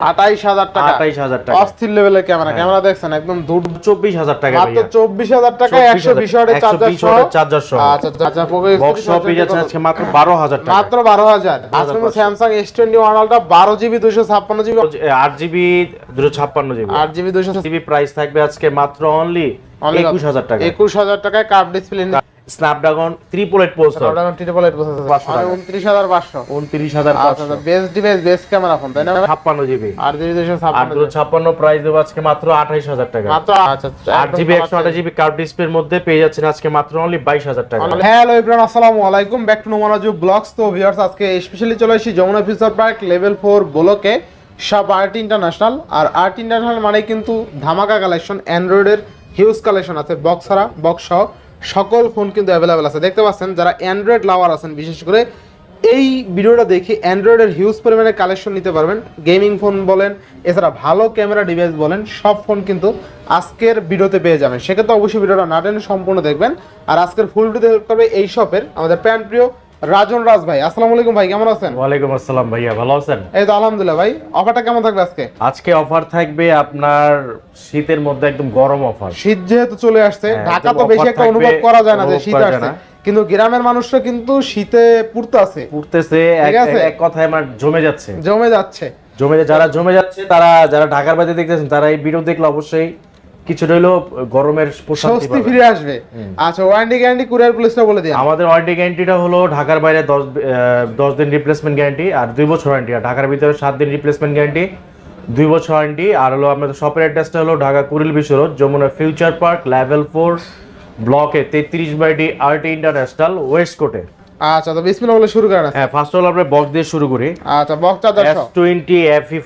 আঠাইশ হাজার টাকা। আঠাইশ হাজার টাকা। অস্থির লেভেলের ক্যামেরা। ক্যামেরা দেখছেন? একদম দূর। চব্বিশ হাজার টাকা মাত্র চব্বিশ হাজার টাকা একশো বিশ ওয়াটের চার্জার সহ। আচ্ছা আচ্ছা বক্স সহ পেয়ে যাচ্ছেন আজকে মাত্র বারো হাজার টাকা। মাত্র বারো হাজার। আজকে Samsung S twenty one ultra বারো জিবি দুশো ছাপ্পান্ন জিবি আট জিবি দুশো ছাপ্পান্ন জিবি আট জিবি দুশো জিবি প্রাইস থাকবে আজকে মাত্র অনলি একুশ হাজার টাকা। একুশ হাজার টাকায় curve display Snapdragon triple eight processor হাজার পাঁচশো উনত্রিশ হাজার আচ্ছা best device best camera phone তাই না? ছাপ্পান্ন জিবি আট জিবি দুশো আট ছাপ্পান্ন দুশো ছাপ্পান্ন প্রাইস দেবো আজকে মাত্র আঠাইশ হাজার টাকা। মাত্র আচ্ছা আট জিবি একশো আঠাশ জিবি কার্ভ ডিসপ্লের মধ্যে পেয়ে যাচ্ছেন আজকে মাত্র অনলি বাইশ হাজার টাকা। হ্যালো এভরিওয়ান আসসালামু আলাইকুম। ব্যাক টু নোমারাজু ব্লগস তো ভিউয়ার্স আজকে স্পেশালি চলে এসেছি Jamuna Future Park level four ব্লকে সব আর্ট ইন্টারন্যাশনাল আর আর্ট ইন্টারন্যাশনাল মানে কিন্তু ধামাকা কালেকশন অ্যান্ড্রয়েডের হিউজ কালেকশন আছে বক্স ছাড়া বক্স সহ। সকল ফোন কিন্তু অ্যাভেলেবেল আছে। দেখতে পাচ্ছেন যারা অ্যান্ড্রয়েড লাভার আছেন, বিশেষ করে এই ভিডিওটা দেখে অ্যান্ড্রয়েডের হিউজ পরিমাণে কালেকশন নিতে পারবেন। গেমিং ফোন বলেন, এছাড়া ভালো ক্যামেরা ডিভাইস বলেন, সব ফোন কিন্তু আজকের ভিডিওতে পেয়ে যাবেন। সেক্ষেত্রে অবশ্যই ভিডিওটা না টেনে সম্পূর্ণ দেখবেন। আর আজকের ফুল ভিডিওতে হেল্প করবে এই শপের আমাদের প্যান প্রিয় রাজন রাজ ভাই আসসালামু আলাইকুম ভাই কেমন আছেন? ওয়ালাইকুম আসসালাম ভাইয়া ভালো আছেন? এই তো আলহামদুলিল্লাহ ভাই অফারটা কেমন থাকবে আজকে? আজকে অফার থাকবে আপনার শীতের মধ্যে একদম গরম অফার। শীত যেহেতু চলে আসছে হ্যাঁ, ঢাকা তো বেশি একটা অনুভব করা যায় না যে শীত আসছে। কিন্তু গ্রামের মানুষরা কিন্তু শীতে পুড়তে আছে এক- এক কথায় আমার জমে যাচ্ছে। জমে যাচ্ছে। জমে যারা জমে যাচ্ছে তারা যারা ঢাকার বাইরে দেখতেছেন তারা এই ভিডিও দেখলে অবশ্যই কিছুটা হলেও গরমের প্রশান্তি স্বস্তি ফিরে আসবে। আচ্ছা ওয়ারেন্টি গ্যারান্টি কুরিয়ার পুলিশটা বলে দিন। আমাদের ওয়ারেন্টি গ্যারান্টিটা হলো ঢাকার বাইরে দশ দশ দিন রিপ্লেসমেন্ট গ্যারান্টি আর দুই বছর ওয়ারেন্টি আর ঢাকার ভিতরে সাত দিন রিপ্লেসমেন্ট গ্যারান্টি দুই বছর ওয়ারেন্টি আর হলো আমাদের শপের অ্যাড্রেসটা হলো Dhaka Kuril Bishwa road Jamuna Future Park level four ব্লকে তেত্রিশ by D RT international west কোর্টে আচ্ছা তো বিসমিল্লাহ বলে শুরু করেন হ্যাঁ ফার্স্ট অল আমরা বক্স দিয়ে শুরু করি। আচ্ছা box charger S twenty FE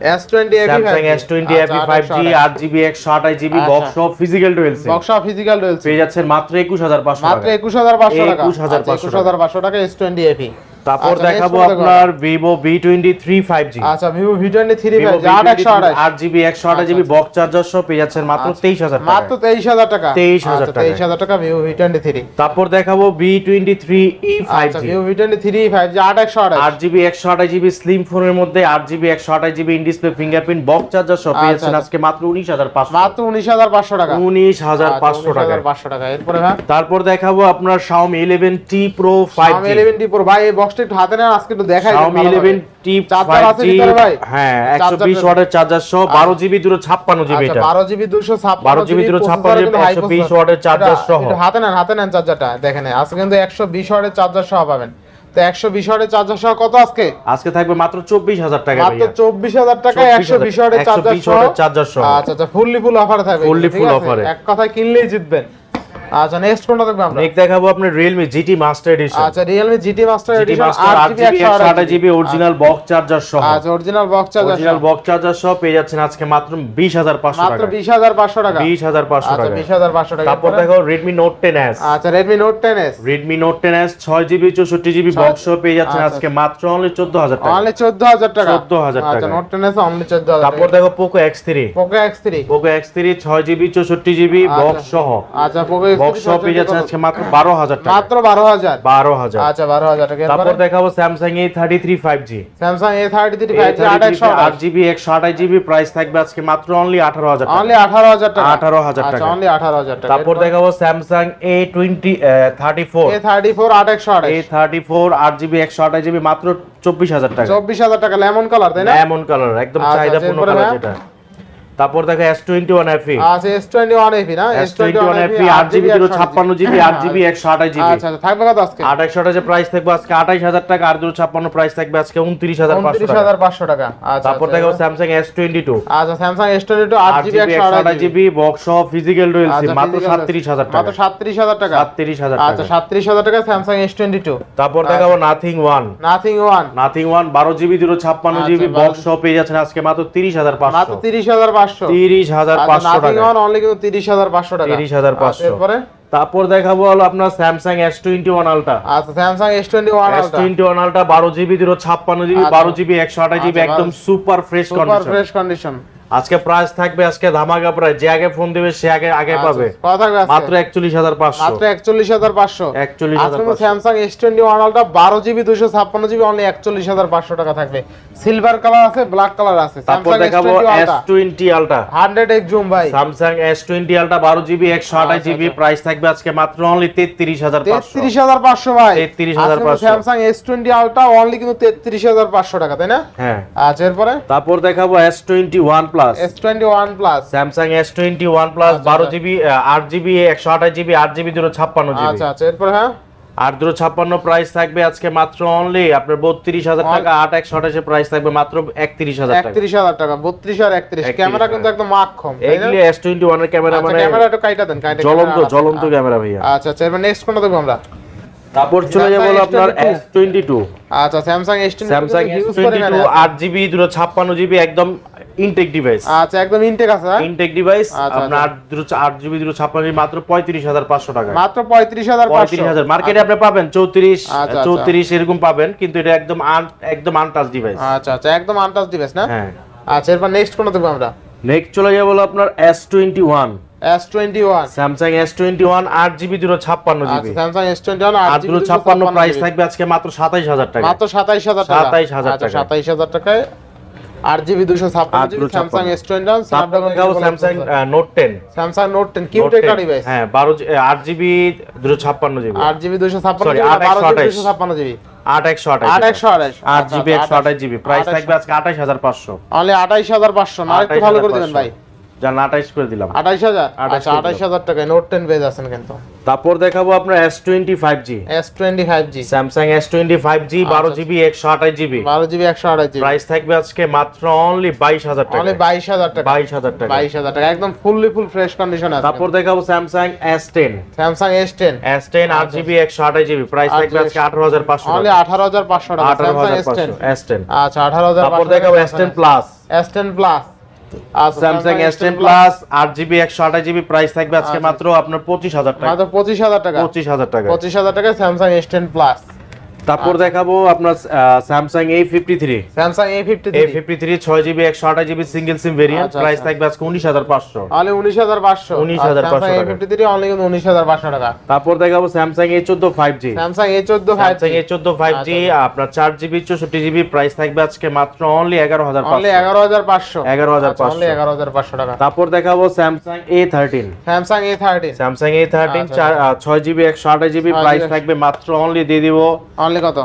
five G S twenty Samsung S twenty FE five G আট জিবি একশো আঠাশ জিবি আচ্ছা। বক্স সব ফিজিক্যাল বক্স ফিজিক্যাল মাত্র একুশ হাজার পাঁচশো মাত্র টাকা। একুশ হাজার পাঁচশো টাকা। 21,500 টাকা। তারপর আচ্ছা, দেখাবো আপনার থ্রি ফাইভ জি আচ্ছা আট জিবি একশো আঠাশ জিবি বক্স চার্জার সহ পেয়ে যাচ্ছেন মাত্র তেইশ হাজার আচ্ছা। মাত্র তেইশ হাজার টাকা? 23,000 আচ্ছা, টাকায়। তেইশ হাজার টাকা ভিভো ভি টোয়েন্টি থ্রি তারপর দেখাবো B twenty three E five আচ্ছা আঠাশ। আট জিবি একশো আঠাশ জিবি স্লিম ফোনের মধ্যে আট জিবি একশো আঠাশ GB in display fingerprint box charger সহ পেয়ে যাচ্ছেন। আজকে মাত্র উনিশ হাজার পাঁচশো। মাত্র উনিশ হাজার পাঁচশো টাকা। উনিশ হাজার পাঁচশো টাকা পাঁচশো টাকা। এরপরে হ্যাঁ? তারপর দেখাবো আপনার Xiaomi 11T Pro 5G আমি ইলেভেন টি প্রো ভাই এই বক্সটা একটু হাতে নেন আজকে একটু দেখাই Xiaomi ভালোভাবে। 11T চার্জার আছে 5G ভিতরে ভাই? হ্যাঁ 120 ওয়াটের চার্জার সহ 12 জিবি দুটো 56 জিবি আচ্ছা এটা। বারো জিবি দুশো 12 জিবি দুটো 56 জিবি 120 ওয়াটের চার্জার সহ। একটু হাতে নেন হাতে নেন চার্জারটা দেখেন আজকে কিন্তু একশো বিশ ওয়াটের চার্জার সহ পাবেন। তো একশো বিশ ওয়াটের চার্জার সহ কত আজকে? আজকে থাকবে মাত্র 24000 টাকা মাত্র ভাইয়া। চব্বিশ হাজার টাকায় একশো বিশ ওয়াটের চার্জার 120 সহ। ওয়াটের চার্জার সহ। আচ্ছা আচ্ছা ফুললি ফুল অফার থাকবে। আছে? offer এ। এক কথায় কিনলেই জিতবেন। আচ্ছা নেক্সট কোনটা দেখব আমরা? নেক্সট দেখাবো আপনার Realme GT Master Edition আচ্ছা GT GT Master 8 GB 8GB 128 128 GB original box charger সহ। আচ্ছা original box charger original box charger সহ পেয়ে যাচ্ছেন আজকে মাত্র 20500 টাকা মাত্র 20500 টাকা। 20500 টাকা 20500 আচ্ছা টাকা 20500 টাকা। তারপর? দেখো Redmi Note 10s আচ্ছা Redmi Note 10s Redmi Note 10s 6 GB 64 GB box সহ পেয়ে যাচ্ছেন আচ্ছা। আজকে মাত্র অনলি 14000 টাকা। অনলি 14000 টাকা। 14,000 টাকা আচ্ছা। Note 10s অনলি 14000 তারপর টাকা। দেখো Poco X3 Poco X3 Poco X3 6 GB 64 GB আচ্ছা। বক্স সহ। আচ্ছা Poco X3 বক্স সহ পেয়ে যাচ্ছেন আজকে মাত্র 12000 টাকা। মাত্র 12000 12000 আচ্ছা 12000 টাকা। তারপর দেখাবো Samsung A33 5G Samsung A33 5G 8128 8 GB 128 GB price থাকবে আজকে মাত্র অনলি 18000 টাকা। অনলি 18000 টাকা। 18,000 আচ্ছা টাকা। অনলি 18000 টাকা। তারপর দেখাবো Samsung A20 34 A34 8128 A34 8 GB 128 GB মাত্র 24000 টাকা। 24000 টাকা লেমন কালার তাই না? এমন কালার একদম আচ্ছা, চাহিদাপূর্ণ কালার যেটা। তারপর দেখো S21 FE আচ্ছা S21 FE না? S21 FE 8 GB 256 GB 8 GB 128 GB আচ্ছা থাকবে কত আজকে? 28 যে প্রাইস থাকবে আজকে 28000 টাকা আর 256 প্রাইস থাকবে আজকে 29500 টাকা। 29500 টাকা। আচ্ছা তারপর আচ্ছা, দেখো Samsung S22 আচ্ছা Samsung S22 8 8 GB GB 128 GB box সহ ফিজিক্যাল ডুয়েল সিম মাত্র physical 37000 টাকা। মাত্র 37000 টাকা। 37000 আচ্ছা টাকা 37000 টাকা Samsung S22 তারপর দেখাবো nothing one nothing one nothing one 12 GB 256 GB আচ্ছা, বক্স সহ পেয়ে যাচ্ছেন আজকে মাত্র মাত্র 30500 30500 30500 নাথিং টাকা। ওয়ান অনলি কিন্তু 30500 টাকা। 30,500 আচ্ছা, এরপরে তারপর? দেখাবো হলো আপনার স্যামসাং S21 আলট্রা আচ্ছা Samsung S21 ultra S21 ultra 12 GB 256 GB আচ্ছা। 12 জিবি 128 জিবি আচ্ছা, একদম super fresh super condition fresh condition আজকে প্রাইস থাকবে আজকে ধামাকা প্রাইস যে আগে ফোন দিবে সে আগে আগে পাবে। কত থাকবে আজকে? মাত্র 41500 মাত্র 41500 41500 আজকে Samsung S21 ultra 12 GB 256 GB only 41500 টাকা থাকবে। সিলভার কালার আছে ব্ল্যাক কালার আছে। তারপর দেখাবো এস টোয়েন্টি আলট্রা হান্ড্রেড এক জুম ভাই। স্যামসাং এস টোয়েন্টি আলট্রা বারো জিবি একশো আঠাশ জিবি প্রাইস থাকবে আজকে মাত্র অনলি তেত্রিশ হাজার পাঁচশো। তেত্রিশ হাজার পাঁচশো ভাই। 33,500 Samsung S twenty ultra only কিন্তু তেত্রিশ হাজার পাঁচশো টাকা তাই না? হ্যাঁ। আচ্ছা এরপরে? তারপর দেখাবো S twenty one plus S twenty one plus Samsung S twenty one plus বারো জিবি আট জিবি একশো আঠাশ জিবি আট জিবি দুটো ছাপ্পান্ন জিবি আচ্ছা আচ্ছা এরপরে হ্যাঁ? আট দুটো ছাপ্পান্ন প্রাইস থাকবে আজকে মাত্র অনলি আপনার বত্রিশ হাজার টাকা আট একশো আঠাশের প্রাইস থাকবে মাত্র একত্রিশ হাজার একত্রিশ হাজার টাকা বত্রিশ আর একত্রিশ ক্যামেরা কিন্তু একদম মাখম এগুলি এস টোয়েন্টি ওয়ানের ক্যামেরা মানে ক্যামেরা একটু কাইটা দেন কাইটা জ্বলন্ত জ্বলন্ত ক্যামেরা ভাইয়া। আচ্ছা আচ্ছা এবার নেক্সট কোনটা দেখব আমরা? তারপর চলে যাব আপনার এস টোয়েন্টি টু আচ্ছা Samsung S twenty Samsung S twenty two আট জিবি দুটো ছাপ্পান্ন জিবি একদম ইনটেক ডিভাইস আচ্ছা একদম ইনটেক আছে হ্যাঁ? ইনটেক ডিভাইস আচ্ছা, আপনার আট দুটো আট জিবি দুটো ছাপ্পান্ন জিবি মাত্র পঁয়ত্রিশ হাজার পাঁচশো টাকা মাত্র পঁয়ত্রিশ হাজার পঁয়ত্রিশ হাজার। মার্কেটে আপনি পাবেন চৌত্রিশ আচ্ছা, আচ্ছা। চৌত্রিশ এরকম পাবেন কিন্তু এটা একদম একদম আনটাচ ডিভাইস আচ্ছা আচ্ছা একদম আনটাচ ডিভাইস না? হ্যাঁ। আচ্ছা এরপর নেক্সট কোনটা দেখব আমরা? নেক্সট চলে যাব হলো আপনার S twenty one S twenty one Samsung S twenty one আট জিবি দুটো ছাপ্পান্ন জিবি আচ্ছা স্যামসাং এস টোয়েন্টি ওয়ান ছাপ্পান্ন প্রাইস থাকবে আজকে মাত্র সাতাইশ হাজার টাকা মাত্র সাতাইশ হাজার টাকা। 27,000 আচ্ছা টাকা। সাতাইশ হাজার টাকায় আট জিবি দুশো ছাপ্পান্ন। আট GB Samsung S twenty one তারপর দেখাবো Samsung Note ten Samsung Note ten cute একটা ডিভাইস হ্যাঁ বারো আট জিবি দুটো ছাপ্পান্ন জিবি। আট জিবি দুশো ছাপ্পান্ন জিবি আট। দুশো ছাপ্পান্ন জিবি। আট একশো আঠাশ। আট জিবি একশো আঠাশ জিবি। প্রাইস থাকবে আজকে আঠাশ। হাজার পাঁচশো। অনলি হাজার পাঁচশো। না একটু ভালো করে দেবেন ভাই। যান আঠাইশ করে দিলাম। আঠাইশ হাজার? 28 আচ্ছা আঠাইশ হাজার টাকায় নোট টেন পেয়ে যাচ্ছেন কিন্তু। তারপর দেখাবো আপনার S twenty five G S twenty five G Samsung S twenty five G বারো জিবি একশো আঠাশ জিবি বারো জিবি একশো আঠাশ জিবি প্রাইস থাকবে আজকে মাত্র অনলি বাইশ হাজার অনলি টাকা বাইশ হাজার টাকা। বাইশ হাজার টাকা। বাইশ হাজার টাকা। একদম ফুললি ফুল ফ্রেশ কন্ডিশন আছে তারপর দেখাবো Samsung S ten Samsung S ten S ten আট জিবি একশো আঠাশ জিবি প্রাইস থাকবে আজকে আঠারো হাজার পাঁচশো অনলি আঠারো হাজার পাঁচশো টাকা। আঠারো হাজার এস টেন পাঁচশো এস টেন আচ্ছা আঠারো হাজার তারপর দেখাবো S ten plus S ten plus আচ্ছা স্যামসাং এস টেন প্লাস আট জিবি একশো আঠাশ জিবি প্রাইস থাকবে আজকে মাত্র আপনার পঁচিশ হাজার টাকা। মাত্র পঁচিশ হাজার টাকা। পঁচিশ হাজার টাকা। পঁচিশ হাজার টাকা স্যামসাং এস টেন প্লাস তারপর দেখাবো আপনার Samsung A fifty three Samsung A fifty A fifty three ছয় জিবি একশো আঠাশ জিবি সিঙ্গেল সিম ভেরিয়েন্ট আচ্ছা, প্রাইস আচ্ছা। থাকবে আজকে উনিশ হাজার পাঁচশো। অনলি উনিশ হাজার পাঁচশো। 19,500 এ টাকা। ফিফটি থ্রি অনলি কিন্তু উনিশ হাজার পাঁচশো টাকা। তারপর দেখাবো স্যামসাং এ চোদ্দ ফাইভ জি স্যামসাং এ চোদ্দ ফাইভ স্যামসাং এ চোদ্দ ফাইভ জি আপনার চার জিবি চৌষট্টি জিবি প্রাইস থাকবে আজকে মাত্র অনলি এগারো হাজার অনলি এগারো হাজার পাঁচশো। 11,500 অনলি এগারো হাজার পাঁচশো টাকা। তারপর দেখাবো Samsung A thirteen Samsung A thirteen Samsung A thirteen আচ্ছা, ছয় জিবি একশো আঠাশ জিবি প্রাইস থাকবে মাত্র অনলি দিয়ে দিব অনলি কত?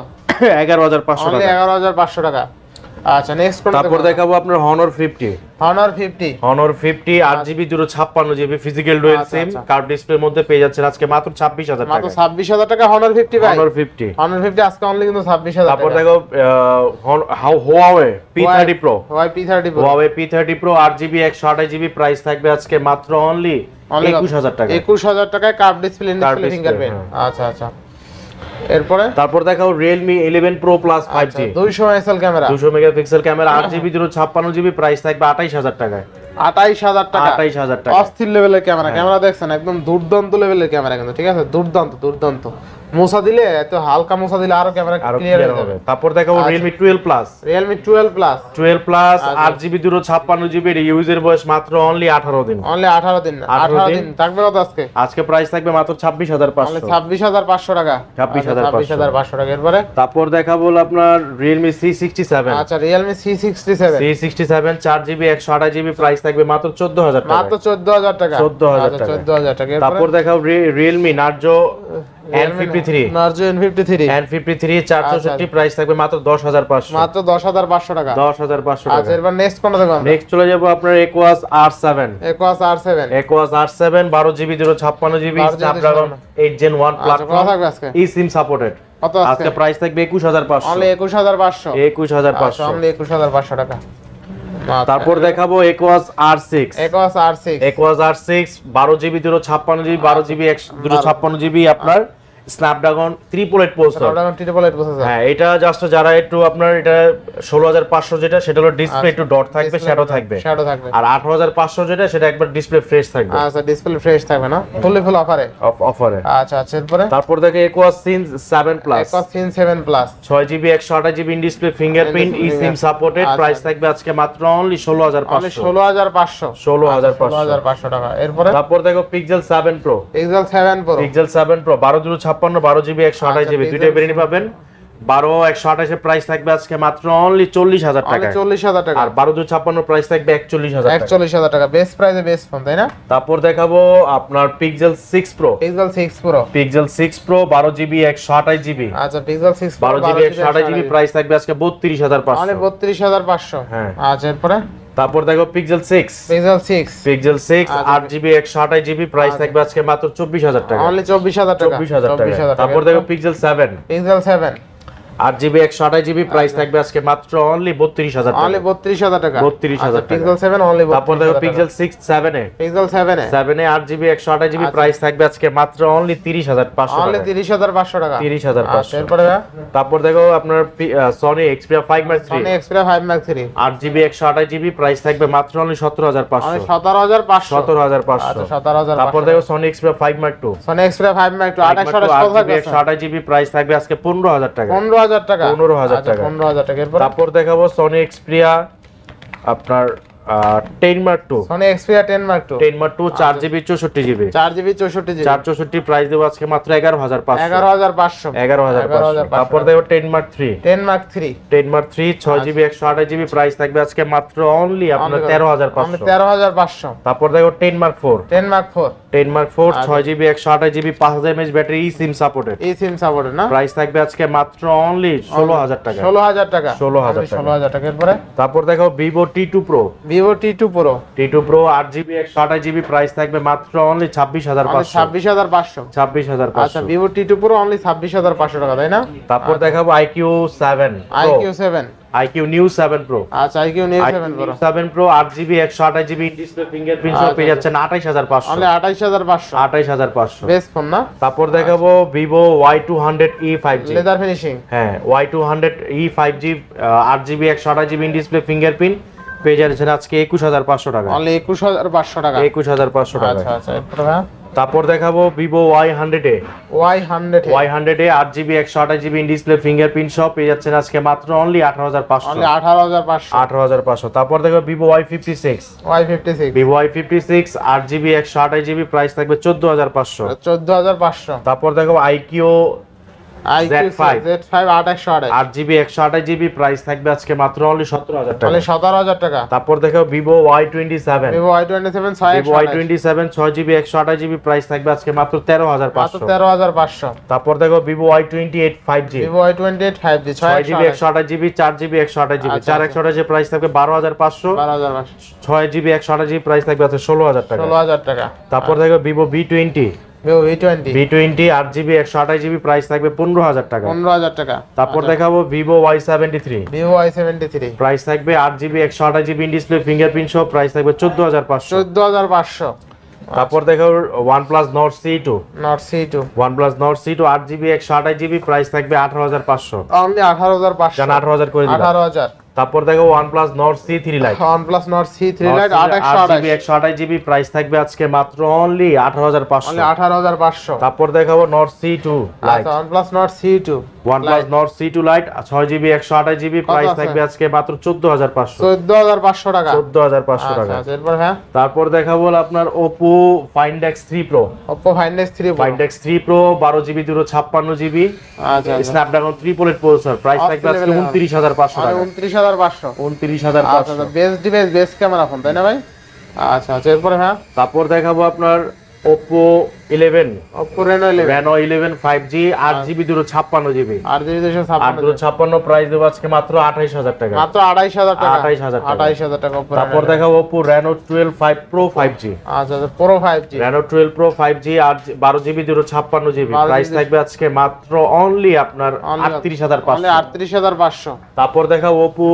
এগারো হাজার পাঁচশো টাকা। এগারো হাজার পাঁচশো টাকা। আচ্ছা নেক্সট তারপর দেখাবো আপনার Honor fifty Honor fifty Honor fifty আট জিবি দুটো ছাপ্পান্ন GB physical dual SIM. Card ডিসপ্লের মধ্যে পেয়ে যাচ্ছেন আজকে মাত্র ছাব্বিশ হাজার মাত্র টাকা ছাব্বিশ হাজার টাকা হনার ফিফটি ভাই। হনর ফিফটি হনার ফিফটি আজকে অনলি কিন্তু ছাব্বিশ হাজার তারপর দেখো হোয়াওয়ে পি থার্টি প্রো আট জিবি একশো আঠাশ জিবি প্রাইস থাকবে আজকে মাত্র অনলি একুশ হাজার টাকা একুশ হাজার টাকায় কার্ভ ডিসপ্লে ফিঙ্গারপ্রিন্ট। আচ্ছা আচ্ছা। এরপরে? তারপর দেখাও Realme eleven pro plus five G দুইশো এসএল ক্যামেরা। 200 মেগাপিক্সেল ক্যামেরা আট জিবি দুটো ছাপ্পান্ন জিবি প্রাইস থাকবে আঠাইশ হাজার টাকায়। আঠাইশ হাজার টাকা। আঠাইশ হাজার টাকা। অস্থির লেভেলের ক্যামেরা। ক্যামেরা দেখছেন একদম দুর্দান্ত লেভেলের ক্যামেরা কিন্তু ঠিক আছে? দুর্দান্ত দুর্দান্ত। মোসা দিলে এত হালকা মোসা দিলে আরও ক্যামেরা ক্লিয়ার হয়ে হবে। যাবে। তারপর দেখাবো Realme twelve plus Realme twelve plus twelve plus আচ্ছা। আট জিবি দুটো ছাপ্পান্ন জিবি ইউজের বয়স মাত্র অনলি আঠারো দিন। অনলি আঠারো দিন 18 দিন। থাকবে কত আজকে? আজকে প্রাইস থাকবে মাত্র ছাব্বিশ হাজার অনলি পাঁচশো ছাব্বিশ হাজার পাঁচশো টাকা। 26,500 ছাব্বিশ হাজার পাঁচশো টাকা। এরপরে? তারপর দেখাবো আপনার সিক্সটি সেভেন আচ্ছা চার জিবি একশো আঠাশ জিবি প্রাইস থাকবে মাত্র চোদ্দ হাজার টাকা মাত্র চোদ্দ হাজার টাকা। 14,000 আচ্ছা, টাকা। চোদ্দ হাজার টাকা। তারপর দেখাও রিয়েলমি নার্জো আচ্ছা আর সেভেন বারো জিবি দুটো ছাপ্পান্ন GB 12 GB Snapdragon eight gen one আচ্ছা আজকে? ই সিম সাপোর্টেড আজকে? প্রাইস থাকবে একুশ হাজার পাঁচশো। একুশ হাজার পাঁচশো। একুশ হাজার আচ্ছা পাঁচশো একুশ হাজার পাঁচশো টাকা। তারপর দেখাবো Aquos R six Aquos R six Aquos R six বারো জিবি দুটো ছাপ্পান্ন জিবি বারো জিবি দুটো ছাপ্পান্ন জিবি আপনার Snapdragon triple eight processor triple eight processor হ্যাঁ এটা জাস্ট যারা একটু আপনার এটা ষোলো হাজার পাঁচশো যেটা সেটা হলো ডিসপ্লে একটু ডট থাকবে শ্যাডো থাকবে। শ্যাডো থাকবে। আর আঠারো হাজার পাঁচশো যেটা সেটা একবার ডিসপ্লে ফ্রেশ থাকবে। আচ্ছা ডিসপ্লে ফ্রেশ থাকবে না? ফুললি ফুল অফারে অফারে আচ্ছা আচ্ছা এরপরে? তারপর দেখে Aquos sense seven plus Aquos sense seven plus ছয় জিবি একশো আঠাশ GB in display fingerprint eSIM supported. Price থাকবে আজকে মাত্র অনলি ষোলো হাজার পাঁচশো। ষোলো হাজার পাঁচশো। ষোলো হাজার হাজার পাঁচশো টাকা। এরপরে? তারপর দেখো Pixel seven pro Pixel seven pro Pixel seven pro বারো দুটো ছাপ্পান্ন বারো জিবি একশো আঠাশ জিবি দুইটাই বেরিয়ে পাবেন। বারো একশো আঠাশের প্রাইস থাকবে আজকে মাত্র অনলি চল্লিশ হাজার টাকা চল্লিশ হাজার টাকা। আর বারো দু ছাপ্পান্ন প্রাইস থাকবে একচল্লিশ হাজার একচল্লিশ হাজার টাকা। বেস্ট প্রাইসে বেস্ট ফোন তাই না? তারপর দেখাবো আপনার Pixel six pro Pixel six pro Pixel six pro বারো জিবি একশো আঠাশ জিবি আচ্ছা পিক্সেল সিক্স বারো জিবি একশো আঠাশ জিবি প্রাইস থাকবে আজকে বত্রিশ হাজার পাঁচশো। বত্রিশ হাজার পাঁচশো। হ্যাঁ। আচ্ছা এরপরে? তারপর দেখো পিক্সেল 6 পিক্সেল 6 পিক্সেল সিক্স আচ্ছা। আট জিবি একশো আঠাশ জিবি প্রাইস থাকবে আজকে মাত্র চব্বিশ হাজার টাকা। অনলি চব্বিশ হাজার টাকা। চব্বিশ হাজার চব্বিশ টাকা। তারপর দেখো পিক্সেল 7 পিক্সেল সেভেন আট জিবি একশো আঠাশ জিবি প্রাইস থাকবে আজকে মাত্র অনলি বত্রিশ হাজার অনলি বত্রিশ হাজার টাকা। 32,000 টাকা। পিক্সেল সেভেন অনলি তারপর দেখো পিক্সেল সিক্স সেভেনে পিক্সেল সেভেনে সেভেনে আট জিবি একশো আঠাশ জিবি প্রাইস থাকবে আজকে মাত্র অনলি তিরিশ হাজার পাঁচশো অনলি তিরিশ হাজার পাঁচশো টাকা। তিরিশ হাজার আচ্ছা পাঁচশো এরপরে তারপর দেখো আপনার Sony Xperia five mark three Sony five mark three আট জিবি একশো আঠাশ জিবি প্রাইস থাকবে মাত্র অনলি সতেরো হাজার পাঁচশো। সতেরো হাজার পাঁচশো। সতেরো হাজার পাঁচশো। আচ্ছা সতেরো হাজার তারপর দেখো Sony Xperia five mark two Sony Xperia five mark two আঠাশ একশো আঠাশ জিবি প্রাইস থাকবে আজকে পনেরো হাজার টাকা। পনেরো হাজার টাকা। 15,000 আচ্ছা, টাকা। পনেরো হাজার টাকা। এরপর? তারপর দেখাবো সনি এক্সপিরিয়া আপনার ten mark two Sony Xperia ten mark two ten mark two চার জিবি চৌষট্টি জিবি চার জিবি চৌষট্টি জিবি চার চৌষট্টি প্রাইস দেবো আজকে মাত্র এগারো হাজার পাঁচশো। এগারো হাজার পাঁচশো। এগারো হাজার পাঁচশো। তারপর দেখো ten mark three ten mark three ten mark three ছয় জিবি একশো আঠাশ জিবি প্রাইস থাকবে আজকে মাত্র অনলি আপনার তেরো হাজার পাঁচশো। তেরো হাজার পাঁচশো। তারপর দেখো ten mark four ten mark four ten mark four ছয় জিবি একশো আঠাশ জিবি পাঁচ হাজার এমএচ ব্যাটারি ই সিম সাপোর্টেড এই সিম সাপোর্টেড না? প্রাইস থাকবে আজকে মাত্র অনলি ষোলো হাজার টাকা। ষোলো হাজার টাকা। 16,000 টাকা। ষোলো হাজার টাকা। এরপরে? তারপর দেখো Vivo T two pro Vivo T two pro T two pro আট জিবি একশো আঠাশ জিবি প্রাইস থাকবে মাত্র অনলি ছাব্বিশ হাজার পাঁচশো। ছাব্বিশ হাজার পাঁচশো। ছাব্বিশ হাজার আচ্ছা Vivo T two pro only ছাব্বিশ হাজার পাঁচশো টাকা তাই না? তারপর দেখাবো iQOO seven I Q seven iQOO new seven pro. আচ্ছা সেভেন প্রো। সেভেন প্রো আট জিবি একশো আঠাশ ডিসপ্লে ফিঙ্গারপ্রিন্ট সহ পেয়ে যাচ্ছেন আঠাইশ হাজার পাঁচশো। অনলি আঠাইশ হাজার পাঁচশো। আঠাইশ হাজার পাঁচশো। বেস্ট ফোন না? তারপর দেখাবো E five G. Leather finishing. হ্যাঁ Y two hundred E five G আট জিবি একশো আঠাশ জিবি ডিসপ্লে ফিঙ্গারপ্রিন্ট পেয়ে যাচ্ছেন আজকে একুশ হাজার পাঁচশো টাকা। অনলি একুশ হাজার পাঁচশো টাকা। একুশ হাজার পাঁচশো টাকা। আচ্ছা আচ্ছা তারপর দেখাবো Vivo Y hundred A Y hundred Y hundred A আট জিবি একশো আঠাশ জিবি ডিসপ্লে ফিঙ্গারপ্রিন্ট সব পেয়ে যাচ্ছেন আজকে মাত্র অনলি আঠারো হাজার পাঁচশো। আঠারো হাজার পাঁচশো। আঠারো হাজার পাঁচশো। তারপর দেখো Vivo Y fifty six Y fifty six Vivo Y fifty six আট জিবি একশো আঠাশ জিবি প্রাইস থাকবে চোদ্দ হাজার পাঁচশো। চোদ্দ হাজার পাঁচশো। তারপর দেখো আইকিও তারপর দেখো Vivo Y twenty seven Y twenty seven ছয় জিবি একশো আঠাশ জিবি প্রাইস থাকবে আজকে মাত্র তেরো হাজার পাঁচশো। তেরো হাজার পাঁচশো। তারপর দেখো Vivo Y twenty eight five G Vivo Y twenty eight five G ছয় জিবি একশো আঠাশ জিবি চার জিবি একশো আঠাশ জিবি। আচ্ছা, চার আচ্ছা। একশো আঠাশ প্রাইস থাকবে বারো হাজার পাঁচশো। ছয় জিবি একশো আঠাশ জিবি প্রাইস থাকবে আছে ষোলো হাজার টাকা। ষোলো হাজার টাকা। তারপর দেখো Vivo V twenty Vivo V twenty V twenty আট জিবি একশো আঠাশ জিবি প্রাইস থাকবে পনেরো হাজার টাকা। পনেরো হাজার টাকা। তারপর দেখাবো Vivo Y seventy three Vivo Y price থাকবে আট জিবি একশো আঠাশ জিবি ডিসপ্লে ফিঙ্গারপ্রিন্ট সহ প্রাইস থাকবে চোদ্দ হাজার পাঁচশো। চোদ্দ হাজার পাঁচশো। তারপর দেখো one plus Nord C two আট জিবি একশো আঠাশ জিবি প্রাইস থাকবে আঠারো হাজার পাঁচশো। অনলি আঠারো হাজার পাঁচশো। জান আঠারো হাজার করে দিলাম। আঠারো হাজার। তারপর দেখো lite one plus Nord C three lite আঠাশশো আট জিবি একশো আঠাশ জিবি প্রাইস থাকবে আজকে মাত্র অনলি আঠারো হাজার পাঁচশো। অনলি আঠারো হাজার পাঁচশো। তারপর দেখাবো টু লাইট আচ্ছা C two one plus Nord C two lite ছয় জিবি একশো আঠাশ জিবি প্রাইস থাকবে আজকে মাত্র চোদ্দ হাজার পাঁচশো। চোদ্দ হাজার পাঁচশো টাকা। চোদ্দ হাজার পাঁচশো আচ্ছা টাকা। আচ্ছা এরপর হ্যাঁ। তারপর দেখাবো আপনার Oppo Find X three pro Oppo Find X three Find X three pro বারো জিবি দুটো ছাপ্পান্ন জিবি আচ্ছা আচ্ছা। থ্রি পোলেট প্রসেসর প্রাইস থাকবে আজকে level এ উনত্রিশ হাজার পাঁচশো অনলি টাকা। উনত্রিশ হাজার পাঁচশো। উনত্রিশ হাজার আচ্ছা পাঁচশো। আচ্ছা best device best camera phone তাই না ভাই? আচ্ছা আচ্ছা এরপরে হ্যাঁ তারপর দেখাবো আপনার Oppo eleven. Reno eleven five G আট জিবি দুটো ছাপ্পান্ন জিবি আর দুই দুশো ছাপ্পান্ন প্রাইস দেবো আজকে মাত্র আঠাইশ হাজার টাকা। মাত্র আড়াইশ হাজার টাকা। 28,000 টাকা। আড়াইশ হাজার টাকা তারপর দেখাবো Oppo Reno twelve five pro five G আচ্ছা pro five G Reno twelve pro five G আট বারো জিবি দুটো ছাপ্পান্ন জিবি প্রাইস থাকবে আজকে মাত্র অনলি আপনার আটত্রিশ হাজার পাঁচশো। আটত্রিশ হাজার পাঁচশো। তারপর দেখা Oppo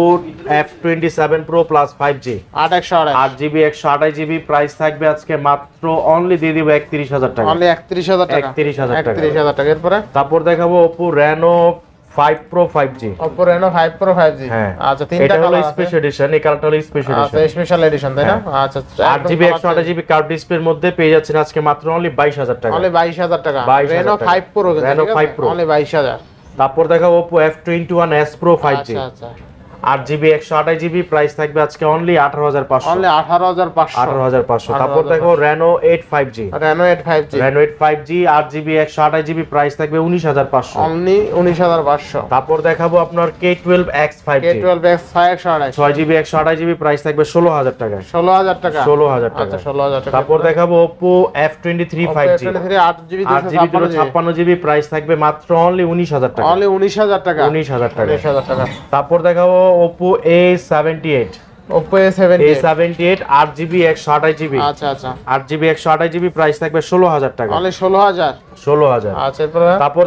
F twenty seven pro plus five G আট একশো আট জিবি একশো আঠাশ জিবি প্রাইস থাকবে আজকে মাত্র অনলি দিয়ে দিব একত্রিশ হাজার টাকা। অনলি একত্রিশ হাজার টাকা। 31,000 টাকা। একত্রিশ হাজার টাকা। এরপরে? তারপর দেখাবো Oppo Reno five pro five G Oppo Reno five pro five G হ্যাঁ। আচ্ছা তিনটা হলো স্পেশাল এডিশন এই কালারটা হলো স্পেশাল আচ্ছা এডিশন স্পেশাল এডিশন তাই না? আচ্ছা আট জিবি একশো আঠাশ জিবি কার্ড ডিসপ্লের মধ্যে পেয়ে যাচ্ছেন আজকে মাত্র অনলি বাইশ হাজার টাকা। অনলি বাইশ হাজার টাকা। 22,000 Reno. Five pro Reno 5 Pro। Only বাইশ হাজার। তারপর দেখা Oppo F twenty one S pro five G আচ্ছা আচ্ছা। আট জিবি একশো আঠাশ জিবি প্রাইস থাকবে আজকে অনলি আঠারো হাজার পাঁচশো। অনলি আঠারো হাজার পাঁচশো। আঠারো হাজার পাঁচশো। তারপর দেখো Reno eight five G Reno eight five G Reno eight five G আট জিবি একশো আঠাশ জিবি প্রাইস থাকবে উনিশ হাজার পাঁচশো। অনলি উনিশ হাজার পাঁচশো। তারপর দেখাবো আপনার K twelve X five K twelve X five একশো ছয় জিবি একশো আঠাশ জিবি প্রাইস থাকবে ষোলো হাজার টাকায় ষোলো হাজার টাকা। ষোলো হাজার টাকা। আচ্ছা ষোলো হাজার টাকা। তারপর দেখাবো Oppo F twenty three five G আট জিবি আট জিবি ছাপ্পান্ন জিবি প্রাইস থাকবে মাত্র অনলি উনিশ হাজার টাকা। অনলি উনিশ হাজার টাকা। উনিশ হাজার টাকা। উনিশ হাজার টাকা। তারপর দেখাবো Oppo A seventy eight GB একশো আঠাশ জিবি। আচ্ছা আচ্ছা। আট জিবি একশো আঠাশ জিবি প্রাইস থাকবে ষোলো হাজার টাকা। অনলি ষোলো হাজার। ষোলো হাজার। আচ্ছা তারপর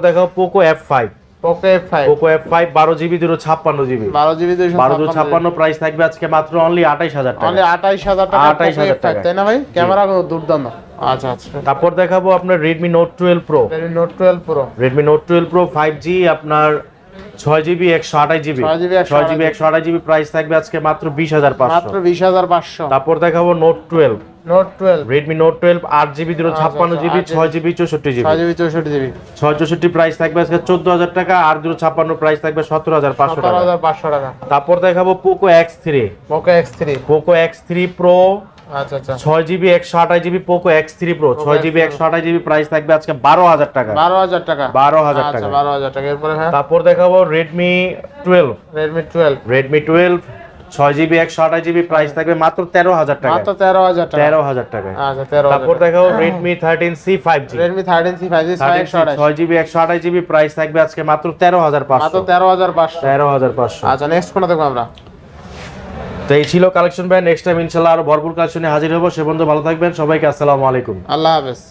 বারো জিবি দুশো ছাপ্পান্ন জিবি। বারো জিবি দুইশো বারো দুশো ছাপ্পান্ন প্রাইস থাকবে আজকে মাত্র অনলি আঠাইশ হাজার টাকা। অনলি আঠাইশ হাজার টাকা 28,000 পোকো F5, টাকা। তাই না ভাই? ক্যামেরা দুর্দান্ত। আচ্ছা আচ্ছা। তারপর দেখাবো আপনার Redmi Note twelve pro Redmi Note twelve pro Redmi Note twelve pro five G আপনার ছয় জিবি একশো আঠাশ জিবি। ছয় জিবি একশো আঠাশ জিবি প্রাইস থাকবে আজকে মাত্র বিশ হাজার মাত্র বিশ হাজার পাঁচশো। তারপর দেখাবো Note twelve Note twelve Redmi Note twelve আট জিবি দুশো ছাপ্পান্ন জিবি ছয় জিবি চৌষট্টি জিবি। ছয় জিবি চৌষট্টি জিবি। ছয় চৌষট্টি প্রাইস থাকবে আজকে চোদ্দ হাজার টাকা আর দুশো ছাপ্পান্ন প্রাইস থাকবে সতেরো হাজার পাঁচশো টাকা। পাঁচশো টাকা। তারপর দেখাবো Poco X three Poco X three Poco X three pro ছয় জিবি একশো আঠাশ GB Poco X three pro. ছয় জিবি একশো আঠাশ জিবি প্রাইস থাকবে আজকে বারো হাজার টাকা। বারো হাজার টাকা। বারো হাজার আচ্ছা টাকা। বারো হাজার টাকা। এরপরে তারপর দেখাবো Redmi twelve Redmi twelve Redmi twelve ছয় জিবি একশো আঠাশ জিবি প্রাইস থাকবে মাত্র তেরো হাজার টাকা। মাত্র তেরো হাজার টাকা। তেরো হাজার টাকা। আচ্ছা তেরো তারপর দেখাবো Redmi thirteen C five G Redmi thirteen C five G ছয় জিবি একশো আঠাশ জিবি প্রাইস থাকবে আজকে মাত্র তেরো হাজার পাঁচশো। তেরো হাজার পাঁচশো। তেরো হাজার পাঁচশো। আচ্ছা নেক্সট কোনটা দেখব আমরা। তো এই ছিল কালেকশন ভাই নেক্সট টাইম ইনশাল্লাহ আরও ভরপুর কালেকশনে হাজির হব। সে বন্ধু ভালো থাকবেন। সবাইকে আসসালামু আলাইকুম। আল্লাহ হাফেজ।